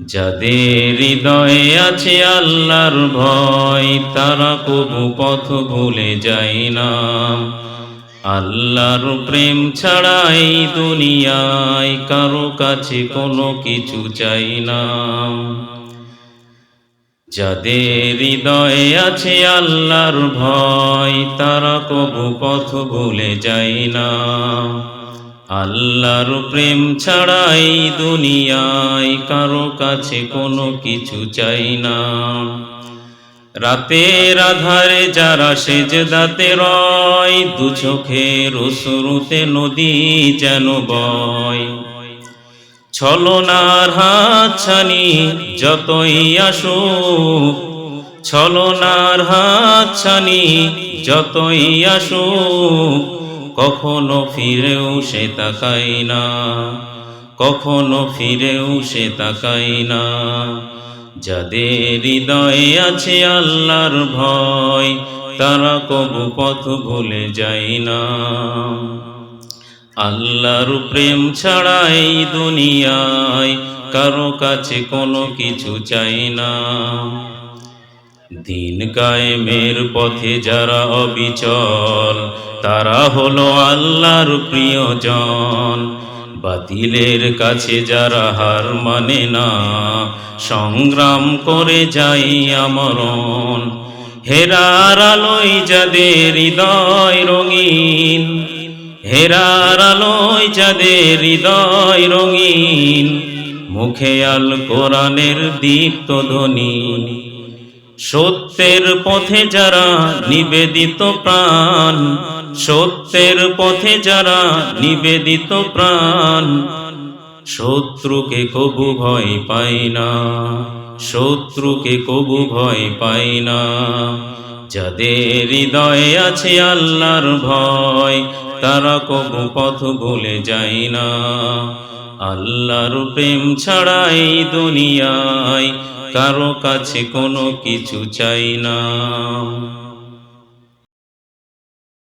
যাদের হৃদয়ে আছে আল্লাহর ভয়, তারা কবু পথ ভুলে যায় না। আল্লাহর প্রেম ছাড়াই দুনিয়ায় কারও কাছে কোনো কিছু চাই না। যাদের হৃদয়ে আছে আল্লাহর ভয়, তারা কবু পথ ভুলে যায় না। আল্লাহর প্রেম ছাড়াই দুনিয়ায় কারও কাছে কোনো কিছু চাই না। রাতের আধারে যারা সেজদাতে রয়, দু চোখের শুরুতে নদী যেন বয়। ছলনার হাত ছানি যতই আসুক, ছলনার হাত ছানি যতই আসুক কখনো ফিরেও সে তাকাই না, কখনো ফিরেও সে তাকাই না। যাদের হৃদয়ে আছে আল্লাহর ভয়, তারা কবু পথ ভুলে যায় না। আল্লাহর প্রেম ছাড়াই দুনিয়ায় কারও কাছে কোনো কিছু চাই না। দিন কায়েমের পথে যারা অবিচল, তারা হলো আল্লাহর প্রিয়জন। বাতিলের কাছে যারা হার মানে না, সংগ্রাম করে যাই আমরণ। হেরার আলোয় যাদের হৃদয় রঙিন, হেরার আলোয় যাদের হৃদয় রঙিন, মুখে আল কোরআনের দীপ্ত ধ্বনি। সত্যের পথে যারা নিবেদিত প্রাণ, সত্যের পথে যারা নিবেদিত প্রাণ, শত্রুকে কবু ভয় পাই না, শত্রুকে কবু ভয় পাই না। যাদের হৃদয়ে আছে আল্লাহর ভয় তারা কবু পথ ভুলে যায় না। আল্লাহর প্রেম ছাড়াই দুনিয়ায় কারও কাছে কোনো কিছু চাই না।